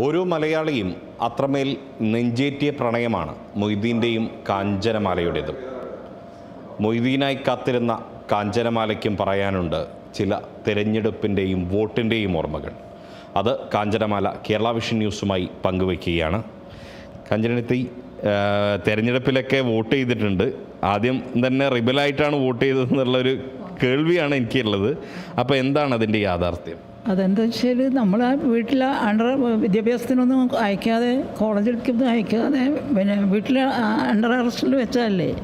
ഓരോ മലയാളിയും അത്രമേൽ നെഞ്ചേറ്റിയ പ്രണയമാണ് മൊയ്തീന്റെയും കാഞ്ചനമാലയുടേതും. മൊയ്തീനായി കാത്തിരുന്ന കാഞ്ചനമാലയ്ക്കും പറയാനുണ്ട് ചില തിരഞ്ഞെടുപ്പിന്റെയും വോട്ടിന്റെയും ഓർമ്മകൾ. അത് കാഞ്ചനമാല കേരള വിഷൻ ന്യൂസുമായി പങ്കുവയ്ക്കുകയാണ്. കാഞ്ചനത്തി തിരഞ്ഞെടുപ്പിലൊക്കെ വോട്ട് ചെയ്തിട്ടുണ്ട്. ആദ്യം തന്നെ റിബലായിട്ടാണ് വോട്ട് ചെയ്തതെന്നുള്ളൊരു കേൾവിയാണ് എനിക്കുള്ളത്. അപ്പോൾ എന്താണ് അതിന്റെ യാഥാർത്ഥ്യം? അതെന്താ വെച്ചാൽ നമ്മൾ ആ വീട്ടിൽ അണ്ടർ വിദ്യാഭ്യാസത്തിനൊന്നും അയക്കാതെ കോളേജിലേക്കൊന്നും അയക്കാതെ പിന്നെ വീട്ടിൽ അണ്ടർ അറസ്റ്റിൽ വെച്ചതല്ലേ?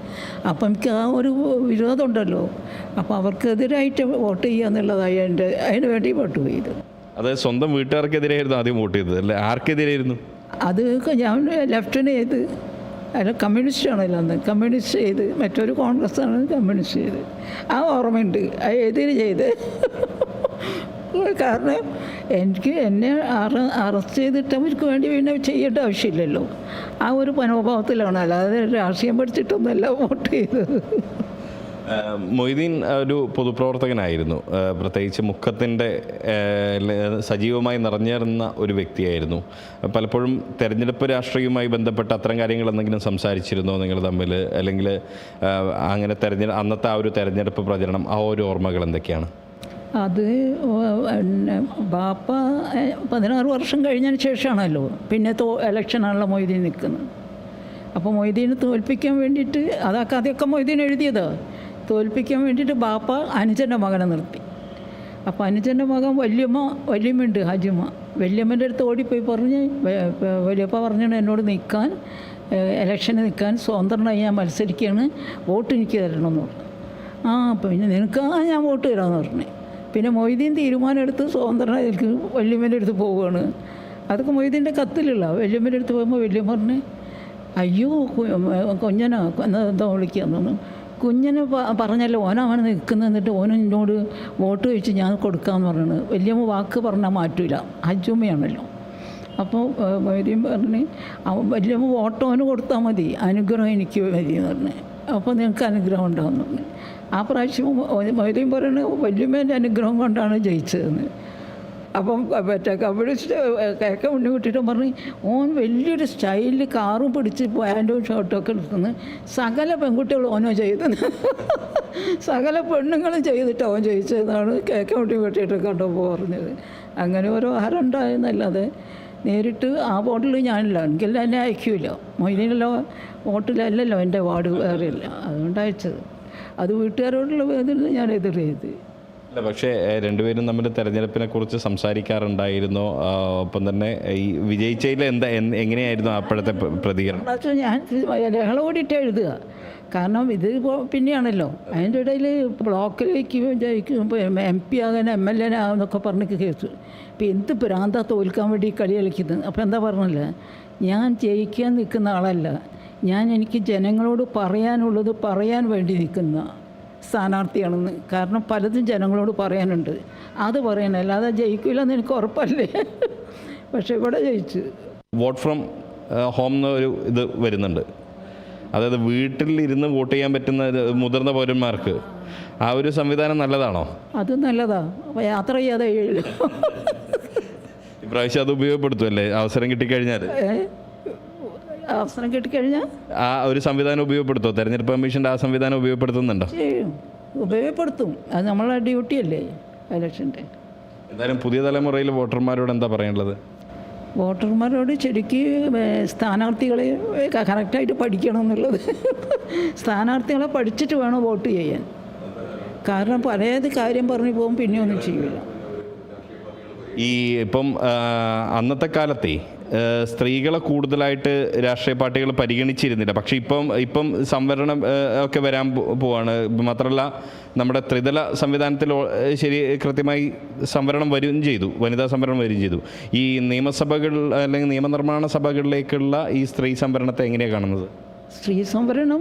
അപ്പം എനിക്ക് ആ ഒരു വിരോധമുണ്ടല്ലോ. അപ്പോൾ അവർക്കെതിരായിട്ട് വോട്ട് ചെയ്യുക എന്നുള്ളതായി എന്റെ അതിന് വേണ്ടി വോട്ട് ചെയ്തു. അത് സ്വന്തം വീട്ടുകാർക്കെതിരെയായിരുന്നു ആദ്യം വോട്ട് ചെയ്തത് അല്ലേ? ആർക്കെതിരായിരുന്നു അത് ഞാൻ ലെഫ്റ്റിന് ചെയ്ത്. അല്ല കമ്മ്യൂണിസ്റ്റ് ആണല്ലോ അന്ന്. കമ്മ്യൂണിസ്റ്റ് ചെയ്ത്. മറ്റൊരു കോൺഗ്രസ് ആണ് കമ്മ്യൂണിസ്റ്റ് ചെയ്ത്. ആ ഓർമ്മയുണ്ട്. ആ എതിര് ചെയ്ത്. കാരണം എനിക്ക് എന്നെ അറ അറസ്റ്റ് ചെയ്തിട്ട് അവർക്ക് വേണ്ടി പിന്നെ ചെയ്യേണ്ട ആവശ്യമില്ലല്ലോ. ആ ഒരു മനോഭാവത്തിലാണ്. അല്ലാതെ രാഷ്ട്രീയം പഠിച്ചിട്ടൊന്നുമല്ല വോട്ട് ചെയ്തത്. മൊയ്തീൻ ഒരു പൊതുപ്രവർത്തകനായിരുന്നു. പ്രത്യേകിച്ച് മുഖത്തിന്റെ സജീവമായി നിറഞ്ഞേറുന്ന ഒരു വ്യക്തിയായിരുന്നു. പലപ്പോഴും തെരഞ്ഞെടുപ്പ് രാഷ്ട്രീയവുമായി ബന്ധപ്പെട്ട അത്തരം കാര്യങ്ങൾ എന്തെങ്കിലും സംസാരിച്ചിരുന്നോ നിങ്ങൾ തമ്മിൽ? അല്ലെങ്കിൽ അങ്ങനെ തെരഞ്ഞെടുപ്പ് അന്നത്തെ ആ ഒരു തെരഞ്ഞെടുപ്പ് പ്രചരണം ആ ഒരു ഓർമ്മകൾ എന്തൊക്കെയാണ്? അത് ബാപ്പ പതിനാറ് വർഷം കഴിഞ്ഞതിന് ശേഷമാണല്ലോ പിന്നെ തോ ഇലക്ഷനാണല്ലോ മൊയ്തീൻ നിൽക്കുന്നത്. അപ്പോൾ മൊയ്തീനെ തോൽപ്പിക്കാൻ വേണ്ടിയിട്ട് അതൊക്കെ അതൊക്കെ മൊയ്തീൻ എഴുതിയതാ. തോൽപ്പിക്കാൻ വേണ്ടിയിട്ട് ബാപ്പ അനുജന്റെ മകനെ നിർത്തി. അപ്പോൾ അനുജന്റെ മകൻ വല്യമ്മ വല്യമ്മയുണ്ട് ഹാജിമ്മ. വല്യമ്മന്റെ അടുത്ത് ഓടിപ്പോയി പറഞ്ഞ് വലിയപ്പ പറഞ്ഞാണ് എന്നോട് നിൽക്കാൻ ഇലക്ഷന് നിൽക്കാൻ സ്വതന്ത്രനായി ഞാൻ മത്സരിക്കുകയാണ് വോട്ട് എനിക്ക് തരണമെന്ന് പറഞ്ഞു. ആ പിന്നെ നിനക്ക് ഞാൻ വോട്ട് തരാമെന്ന് പറഞ്ഞു. പിന്നെ മൊയ്തീൻ തീരുമാനം എടുത്ത് സ്വതന്ത്രനായിരിക്കും വല്യമ്മേന്റെ അടുത്ത് പോവുകയാണ്. അതൊക്കെ മൊയ്തീന്റെ കത്തിലുള്ള. വല്യമ്മേന്റെ അടുത്ത് പോകുമ്പോൾ വല്യമ്മ പറഞ്ഞ് അയ്യോ കുഞ്ഞനാ എന്താ വിളിക്കുക പറഞ്ഞു. കുഞ്ഞന് പറഞ്ഞല്ലോ ഓനാണ് നിൽക്കുന്നത് എന്നിട്ട് ഓന എന്നോട് വോട്ട് ചോദിച്ച് ഞാൻ കൊടുക്കാമെന്ന് പറഞ്ഞത് വല്യമ്മ വാക്ക് പറഞ്ഞാൽ മാറ്റൂല. അജുമ്മയാണല്ലോ അപ്പോൾ മൊയ്തീൻ പറഞ്ഞ് വല്യമ്മ വോട്ട് ഓന് കൊടുത്താൽ മതി. അനുഗ്രഹം എനിക്ക് മതി എന്ന് പറഞ്ഞു. അപ്പോൾ നിങ്ങൾക്ക് അനുഗ്രഹം പറഞ്ഞു ആ പ്രാവശ്യം മൈലിയും പറയുന്നത് വല്യമ്മേന്റെ അനുഗ്രഹം കൊണ്ടാണ് ജയിച്ചതെന്ന്. അപ്പം മറ്റേ കമ്മ്യൂണിസ്റ്റ് കേക്ക മുന്നിൽ വിട്ടിട്ട് പറഞ്ഞ് ഓൻ വലിയൊരു സ്റ്റൈലിൽ കാറും പിടിച്ച് പാന്റും ഷർട്ടും ഒക്കെ എടുക്കുന്നു സകല പെൺകുട്ടികളും ഓനോ ചെയ്തെന്ന് സകല പെണ്ണുങ്ങളും ചെയ്തിട്ട് അവൻ ജയിച്ചതെന്നാണ് കേക്ക മുട്ടി വെട്ടിയിട്ട് കണ്ടപ്പോൾ പറഞ്ഞത്. അങ്ങനെ ഓരോ ആരം ഉണ്ടായെന്നല്ലാതെ നേരിട്ട് ആ വോട്ടിൽ ഞാനില്ല. എനിക്കെല്ലാം എന്നെ അയക്കൂല മൊയ്തീനല്ലോ വോട്ടിലല്ലല്ലോ എന്റെ വാർഡ് വേറെയില്ല. അതുകൊണ്ട് അയച്ചത്. അത് വീട്ടുകാരോടുള്ള വേദന ഞാൻ എതിർ ചെയ്ത്. അല്ല പക്ഷേ രണ്ടുപേരും തമ്മിൽ തെരഞ്ഞെടുപ്പിനെ കുറിച്ച് സംസാരിക്കാറുണ്ടായിരുന്നു ഒപ്പം തന്നെ ഈ വിജയിച്ചതിൽ എന്താ എങ്ങനെയായിരുന്നു അപ്പോഴത്തെ പ്രതികരണം? ഞാൻ ലഹള ഓടിയിട്ട് എഴുതുക. കാരണം ഇത് പിന്നെയാണല്ലോ. അതിന്റെ ഇടയിൽ ബ്ലോക്കിലേക്ക് ജയിക്കുമ്പോൾ എം പി ആകാൻ എം എൽ എ ആകുന്നൊക്കെ പറഞ്ഞ് കേസ് ഇപ്പം എന്ത് പ്രാന്ത തോൽക്കാൻ വേണ്ടി കളി കളിക്കുന്നത്? അപ്പോൾ എന്താ പറഞ്ഞില്ല ഞാൻ ജയിക്കാൻ നിൽക്കുന്ന ആളല്ല. ഞാൻ എനിക്ക് ജനങ്ങളോട് പറയാനുള്ളത് പറയാൻ വേണ്ടി നിൽക്കുന്ന സ്ഥാനാർത്ഥിയാണെന്ന്. കാരണം പലതും ജനങ്ങളോട് പറയാനുണ്ട്. അത് പറയണം. അല്ലാതെ ജയിക്കില്ലെന്ന് എനിക്ക് ഉറപ്പല്ലേ? പക്ഷേ ഇവിടെ ജയിച്ചു. വോട്ട് ഫ്രം ഹോം എന്ന ഒരു ഇത് വരുന്നുണ്ട്. അതായത് വീട്ടിൽ ഇരുന്ന് വോട്ട് ചെയ്യാൻ പറ്റുന്ന മുതിർന്ന പൗരന്മാർക്ക് ആ ഒരു സംവിധാനം നല്ലതാണോ? അത് നല്ലതാ. യാത്ര ചെയ്യാതെ ഇപ്രാവശ്യം അത് ഉപയോഗപ്പെടുത്തുമല്ലേ അവസരം കിട്ടിക്കഴിഞ്ഞാൽ? അവസരം കിട്ടിക്കഴിഞ്ഞാൽ ആ ഒരു സംവിധാനം ഉപയോഗപ്പെടുത്തോ? തെരഞ്ഞെടുപ്പ് കമ്മീഷന്റെ ആ സംവിധാനം ഉപയോഗപ്പെടുത്തുന്നുണ്ടോ? ചെയ്യും ഉപയോഗപ്പെടുത്തും. അത് നമ്മളെ ഡ്യൂട്ടിയല്ലേ ഇലക്ഷന്റെ? എന്തായാലും പുതിയ തലമുറയിൽ വോട്ടർമാരോട് എന്താ പറയാനുള്ളത്? വോട്ടർമാരോട് ശരിക്ക് സ്ഥാനാർത്ഥികളെ കറക്റ്റായിട്ട് പഠിക്കണം എന്നുള്ളത് സ്ഥാനാർത്ഥികളെ പഠിച്ചിട്ട് വേണം വോട്ട് ചെയ്യാൻ. കാരണം പഴയത് കാര്യം പറഞ്ഞു പോകും പിന്നെ ഒന്നും ചെയ്യില്ല ഈ ഇപ്പം അന്നത്തെ കാലത്തെ സ്ത്രീകളെ കൂടുതലായിട്ട് രാഷ്ട്രീയ പാർട്ടികൾ പരിഗണിച്ചിരുന്നില്ല. പക്ഷേ ഇപ്പം ഇപ്പം സംവരണം ഒക്കെ വരാൻ പോവാണ്. മാത്രമല്ല നമ്മുടെ ത്രിതല സംവിധാനത്തിൽ ശരി കൃത്യമായി സംവരണം വരികയും ചെയ്തു. വനിതാ സംവരണം വരികയും ചെയ്തു. ഈ നിയമസഭകൾ അല്ലെങ്കിൽ നിയമനിർമ്മാണ സഭകളിലേക്കുള്ള ഈ സ്ത്രീ സംവരണത്തെ എങ്ങനെയാണ് കാണുന്നത്? സ്ത്രീ സംവരണം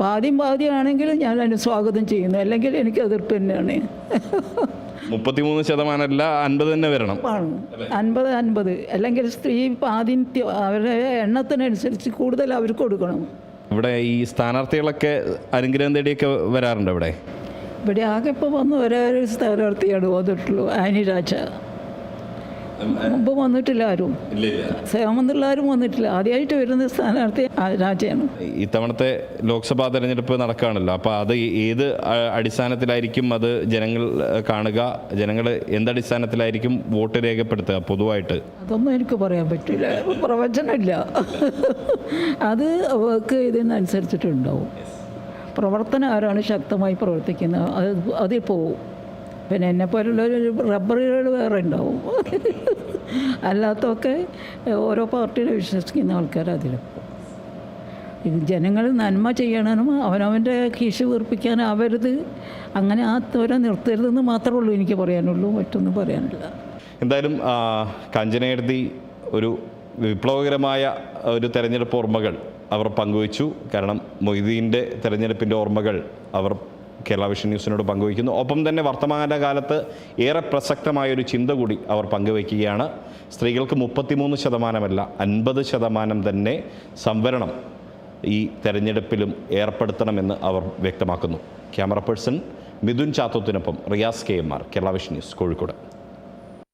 പാതിയും പാതിയാണെങ്കിൽ ഞാൻ അതിന് സ്വാഗതം ചെയ്യുന്നു. അല്ലെങ്കിൽ എനിക്ക് എതിർപ്പ് തന്നെയാണ്. മുപ്പത്തിമൂന്ന് ശതമാനമല്ല അൻപത് തന്നെ വരണം. അൻപത് അൻപത്. അല്ലെങ്കിൽ സ്ത്രീ പാതി അവരുടെ എണ്ണത്തിനനുസരിച്ച് കൂടുതൽ അവർക്ക് കൊടുക്കണം. ഇവിടെ ഈ സ്ഥാനാർത്ഥികളൊക്കെ അനുഗ്രഹം തേടിയൊക്കെ വരാറുണ്ട് ഇവിടെ? ഇവിടെ ആകെ ഇപ്പോൾ വന്ന് ഒരേ ഒരു സ്ഥാനാർത്ഥിയാണ് വന്നിട്ടുള്ളൂ ആനി രാജ. മുമ്പ് വന്നിട്ടില്ല ആരും. ഇല്ല ഇല്ല. സേവന്നുള്ള ആരും വന്നിട്ടില്ല. ആദ്യമായിട്ട് വരുന്ന സ്ഥാനാർത്ഥി ആ രാജയാണ്. ഇത്തവണത്തെ ലോക്സഭാ തെരഞ്ഞെടുപ്പ് നടക്കുകയാണല്ലോ. അപ്പോൾ അത് ഏത് അടിസ്ഥാനത്തിലായിരിക്കും അത് ജനങ്ങൾ കാണുക? ജനങ്ങൾ എന്തടിസ്ഥാനത്തിലായിരിക്കും വോട്ട് രേഖപ്പെടുത്തുക പൊതുവായിട്ട്? അതൊന്നും എനിക്ക് പറയാൻ പറ്റില്ല. പ്രവചനമില്ല. അത് അവർക്ക് ഇതിനനുസരിച്ചിട്ടുണ്ടാവും. പ്രവർത്തനം ആരാണ് ശക്തമായി പ്രവർത്തിക്കുന്നത്? അത് അതിൽ പോവും. പിന്നെ എന്നെ പോലുള്ളൊരു റബ്ബറുകൾ വേറെ ഉണ്ടാവും. അല്ലാത്തൊക്കെ ഓരോ പാർട്ടിയിൽ വിശ്വസിക്കുന്ന ആൾക്കാർ ഇത് ജനങ്ങൾ നന്മ ചെയ്യണമെന്നും അവനവന്റെ കീശ വീർപ്പിക്കാനാവരുത് അങ്ങനെ ആ തോര നിർത്തരുതെന്ന് മാത്രമേ ഉള്ളൂ എനിക്ക് പറയാനുള്ളൂ. മറ്റൊന്നും പറയാനില്ല. എന്തായാലും ആ, ഒരു വിപ്ലവകരമായ ഒരു തെരഞ്ഞെടുപ്പ് ഓർമ്മകൾ അവർ പങ്കുവച്ചു. കാരണം മൊയ്തീന്റെ തെരഞ്ഞെടുപ്പിന്റെ ഓർമ്മകൾ അവർ കേരള വിഷൻ ന്യൂസിനോട് പങ്കുവയ്ക്കുന്നു. ഒപ്പം തന്നെ വർത്തമാനകാലത്ത് ഏറെ പ്രസക്തമായൊരു ചിന്ത കൂടി അവർ പങ്കുവയ്ക്കുകയാണ്. സ്ത്രീകൾക്ക് മുപ്പത്തിമൂന്ന് ശതമാനമല്ല അൻപത് ശതമാനം തന്നെ സംവരണം ഈ തെരഞ്ഞെടുപ്പിലും ഏർപ്പെടുത്തണമെന്ന് അവർ വ്യക്തമാക്കുന്നു. Camera person Mithun ചാത്തോത്തിനൊപ്പം Riyas K M R Kerala vision news Kozhikode.